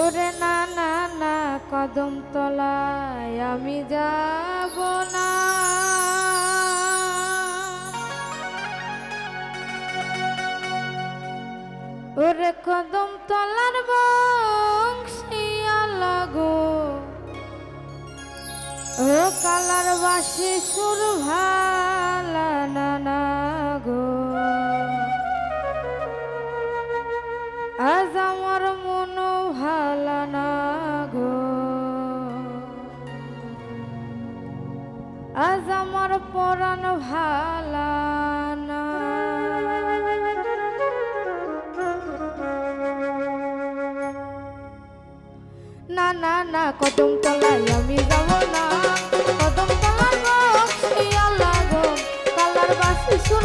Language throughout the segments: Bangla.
ওরে না না না, কদম তলায় আমি যাব না। ওরে কদম তলার বংশিয়া লাগো ও কালার বাসি সুর ভালা না গো। আজ আমার পরাণ ভালানা না। না না কদম তলায় আমি না। কদম তলায় কালার বাসি সুর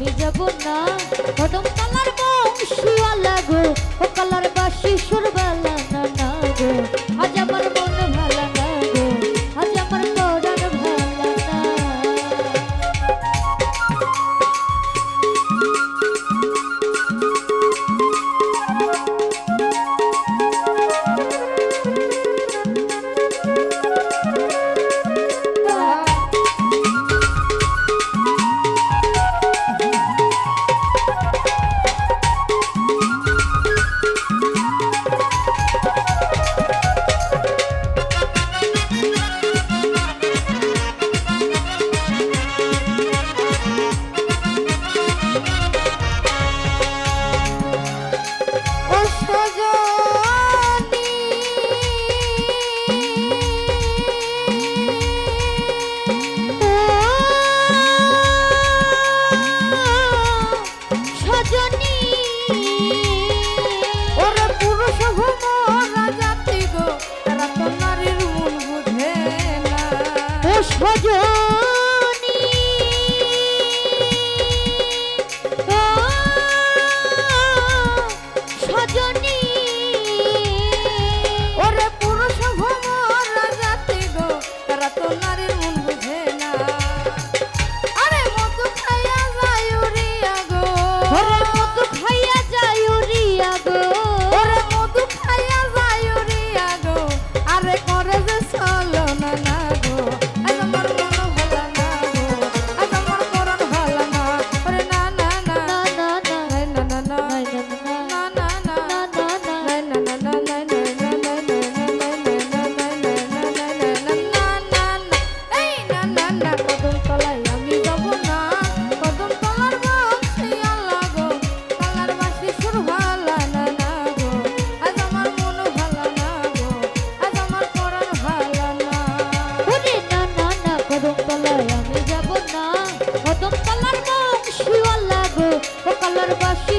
আমি যাব না।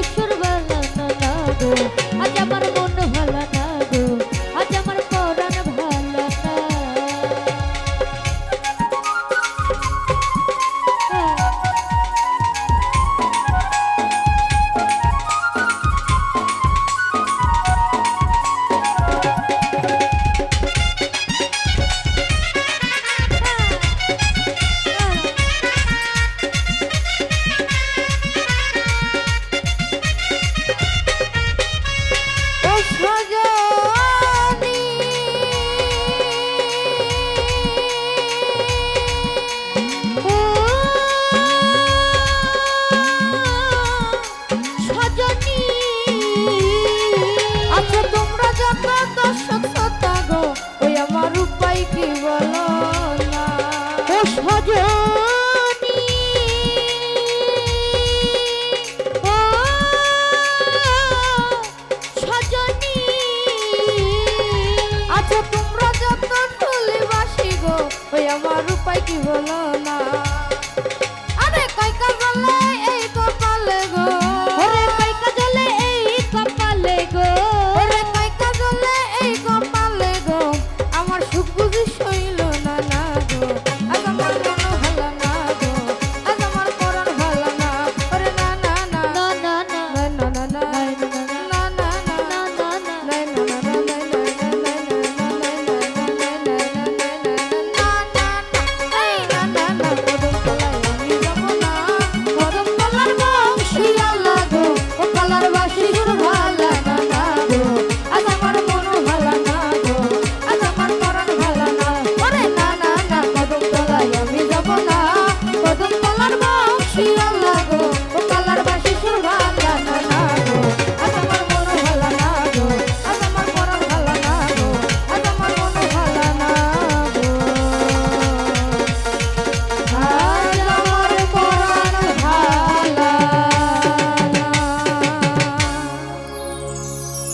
ঈশ্বর